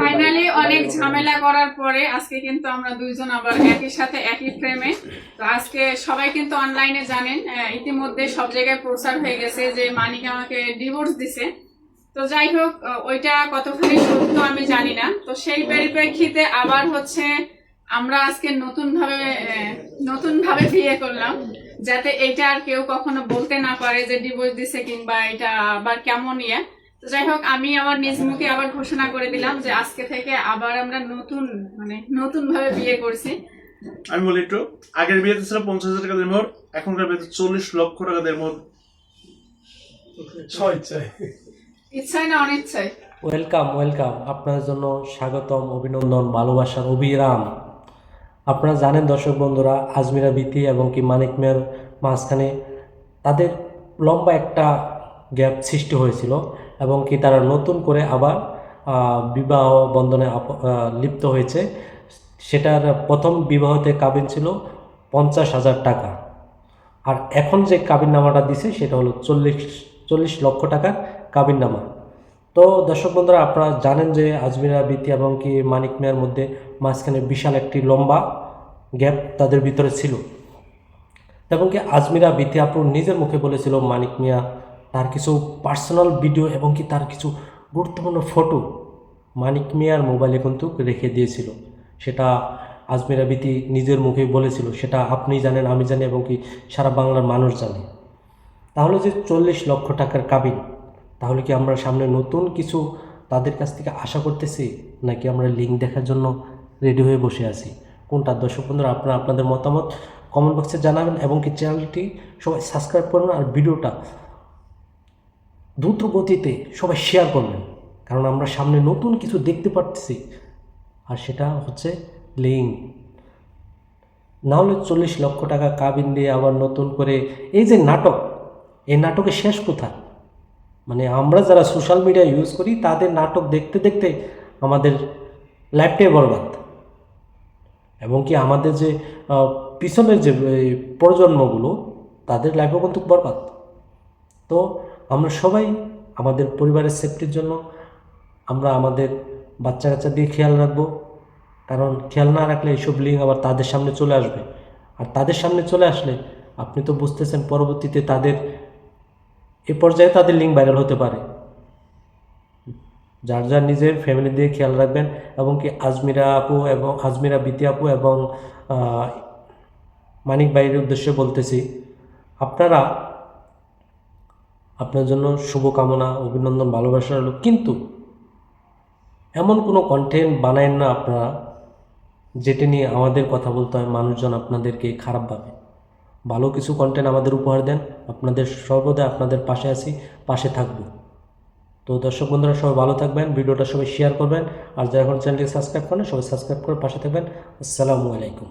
Finally অনেক ঝামেলা করার পরে আজকে কিন্তু আমরা দুইজন আবার একই সাথে, একই ফ্রেমে তো আজকে সবাই কিন্তু অনলাইনে জানেন ইতিমধ্যে সব জায়গায় প্রচার হয়ে গেছে যে মানিক আমাকে ডিভোর্স দিছে। তো যাই হোক ওইটা কতখানি সত্য আমি জানি না। তো সেই পরিপ্রেক্ষিতে আবার হচ্ছে আমরা আজকে নতুন ভাবে নতুন ভাবে বিয়ে করলাম, যাতে এটা আর কেউ কখনো বলতে না পারে যে ডিভোর্স দিছে কিংবা এটা আবার কেমন ইয়ে। তো যাই হোক আমি আমার নিজ মুখে আবার ঘোষণা করে দিলাম যে আজকে থেকে আবার আমরা নতুন মানে নতুন ভাবে বিয়ে করছি। আমি বলি একটু আগের বিয়েতে ছিল পঞ্চাশ হাজার টাকা দেড় মোহর এখনকার বিয়েতে চল্লিশ লক্ষ টাকা দেড় মোহর ছয় চাই ইচ্ছায় না অনিচ্ছায়? ওয়েলকাম ওয়েলকাম আপনার জন্য স্বাগতম অভিনন্দন ভালোবাসার অবিরাম। আপনারা জানেন দর্শক বন্ধুরা আজমিরা বিতি এবং কি মানিক মেয়ের মাঝখানে তাদের লম্বা একটা গ্যাপ সৃষ্টি হয়েছিল। এবং কি তারা নতুন করে আবার বিবাহ বন্ধনে লিপ্ত হয়েছে। সেটার প্রথম বিবাহতে কাবিন ছিল পঞ্চাশ হাজার টাকা। আর এখন যে কাবিন নামাটা দিছে, সেটা হলো চল্লিশ চল্লিশ লক্ষ টাকার কাবিন নামা তো দর্শক বন্ধুরা, আপনারা জানেন যে আজমিরা বিতি এবং কি মানিক মিয়ার মধ্যে মাঝখানে বিশাল একটি লম্বা গ্যাপ তাদের ভিতরে ছিল। এবং কি আজমিরা বিতি আপুর নিজের মুখে বলেছিল, মানিক মিয়া তার কিছু পার্সোনাল ভিডিও এবং কি তার কিছু গুরুত্বপূর্ণ ফটো মানিক মিয়ার মোবাইলে কিন্তু রেখে দিয়েছিল। সেটা আজমিরা বিতি নিজের মুখে বলেছিল, সেটা আপনি জানেন, আমি জানি এবং কি সারা বাংলার মানুষ জানে। তাহলে যে চল্লিশ লক্ষ টাকার কাবিন, তাহলে কি আমরা সামনে নতুন কিছু তাদের কাছ থেকে আশা করতেছি, নাকি আমরা লিঙ্ক দেখার জন্য রেডি হয়ে বসে আছি? কোনটা? দর্শক বন্ধুরা, আপনারা আপনাদের মতামত কমেন্ট বক্সে জানাবেন এবং কি চ্যানেলটি সবাই সাবস্ক্রাইব করবেন আর ভিডিওটা দ্রুত গতিতে সবাই শেয়ার করবেন কারণ আমরা সামনে নতুন কিছু দেখতে পাচ্ছি আর সেটা হচ্ছে লিঙ্ক না হলে চল্লিশ লক্ষ টাকা কাবিন দিয়ে আবার নতুন করে এই যে নাটক, এই নাটকের শেষ কোথায় মানে আমরা যারা সোশ্যাল মিডিয়া ইউজ করি, তাদের নাটক দেখতে দেখতে আমাদের লাইফটাই বরবাদ। এবং কি আমাদের যে পিছনের যে প্রজন্মগুলো, তাদের লাইফও কিন্তু বরবাদ। তো আমরা সবাই আমাদের পরিবারের সেফটির জন্য আমরা আমাদের বাচ্চা কাচ্চা দিয়ে খেয়াল রাখব। কারণ খেয়াল না রাখলে এইসব লিঙ্ক আবার তাদের সামনে চলে আসবে। আর তাদের সামনে চলে আসলে আপনি তো বুঝতেছেন পরবর্তীতে তাদের, এ পর্যায়ে তাদের লিঙ্ক ভাইরাল হতে পারে। যার যার নিজের ফ্যামিলি দিয়ে খেয়াল রাখবেন এবং কি আজমিরা আপু এবং আজমিরা বিতি আপু এবং মানিক ভাইয়ের উদ্দেশ্যে বলতেছি, আপনারা আপনার জন্য শুভকামনা, অভিনন্দন, ভালোবাসা হলো কিন্তু এমন কোনো কন্টেন্ট বানায়েন না আপনারা যেটা নিয়ে আমাদের কথা বলতে হয়, মানুষজন আপনাদেরকে খারাপ ভাবে। ভালো কিছু কন্টেন্ট আমাদের উপহার দেন, আপনাদের সর্বদা আপনাদের পাশে আছি, পাশে থাকব। তো দর্শক বন্ধুরা, সবাই ভালো থাকবেন, ভিডিওটা সবাই শেয়ার করবেন, আর যারা এখন চ্যানেলটি সাবস্ক্রাইব করেন সবাই সাবস্ক্রাইব করে পাশে থাকবেন। আসসালামু আলাইকুম।